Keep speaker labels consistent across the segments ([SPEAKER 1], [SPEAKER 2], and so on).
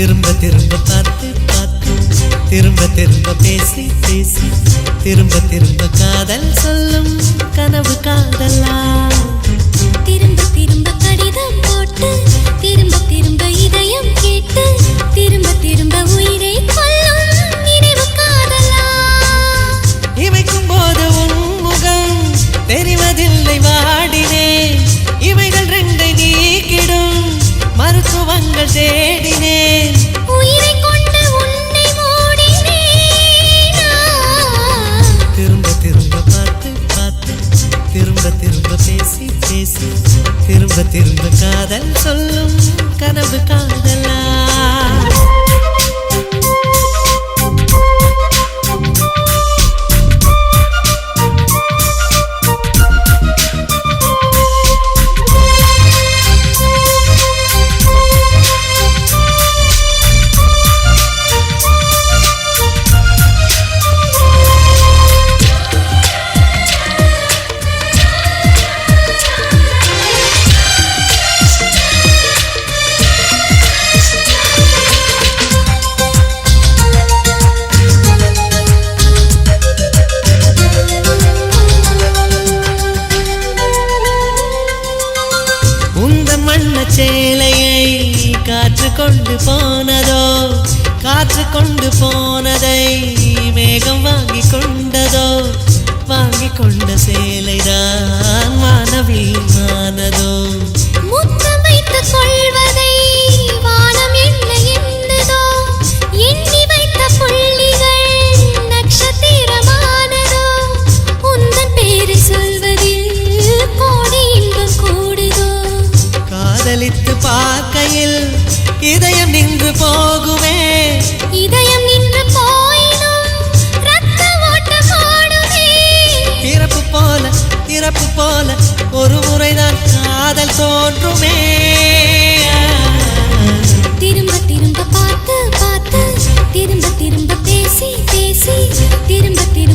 [SPEAKER 1] திரும்ப திரும்ப பார்த்து பார்த்து திரும்ப திரும்ப பேசி பேசி திரும்ப திரும்ப காதல் சொல்லும் கனவு காதல். சேலையை காற்று கொண்டு போனதோ காற்று கொண்டு போனதை மேகம் வாங்கி கொண்டதோ வாங்கி கொண்ட சேலைதான் மானவீமானதோ
[SPEAKER 2] முத்தம்
[SPEAKER 1] பார்க்கையில் இதயம் நின்று போகுமே.
[SPEAKER 2] இதயம் நின்று
[SPEAKER 1] பிறப்பு போல இறப்பு போல ஒரு முறைதான் காதல் தோன்றுமே.
[SPEAKER 2] திரும்ப திரும்ப பார்த்து பார்த்து திரும்ப திரும்ப பேசி பேசி திரும்ப திரும்ப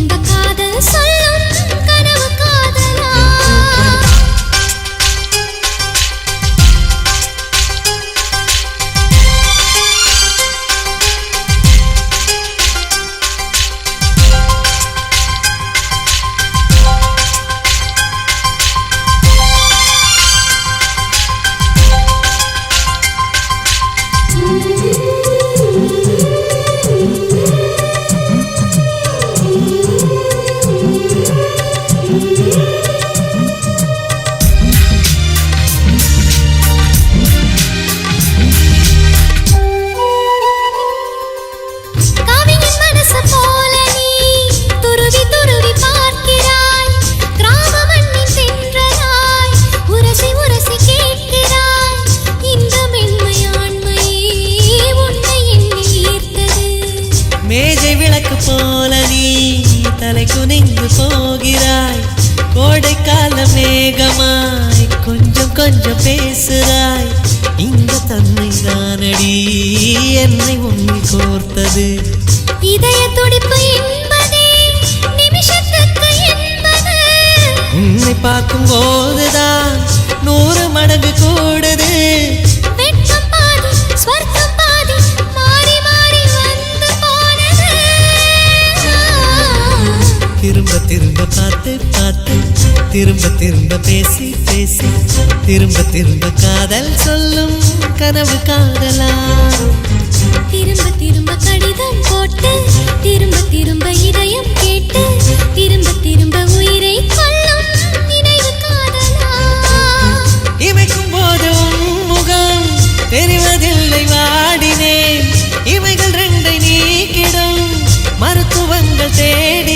[SPEAKER 2] போல நீ
[SPEAKER 1] தலை குனிந்து போகிறாய். கோடைக்கால மேகமாய் கொஞ்சம் கொஞ்சம் பேசுகிறாய். இந்த தன்னை தானடி என்னை உன்னை கோர்த்தது.
[SPEAKER 2] இதய துடிப்பு என்பதே நிமிஷத்துக்கு என்பது.
[SPEAKER 1] உன்னை பார்க்கும் போதுதான் திரும்ப திரும்ப பேசி பேசி திரும்ப திரும்ப காதல் சொல்லும் கனவு காதலா
[SPEAKER 2] திரும்ப திரும்ப கடிதம் போட்டு திரும்ப திரும்ப இதயம் கேட்டு திரும்ப திரும்ப உயிரை கொல்லும் நினைவு காதலா
[SPEAKER 1] இமைக்கும் போது முகம் தெரிவதில்லை வாடினேன். இவைகள் ரெண்டை நீக்கிடும் மருத்துவங்கள் தேடினேன்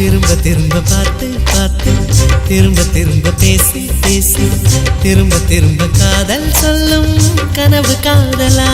[SPEAKER 1] திரும்ப திரும்ப பார்த்து பார்த்து. திரும்ப திரும்ப பேசி பேசி. திரும்ப திரும்ப காதல் சொல்லும் கனவு காதலா.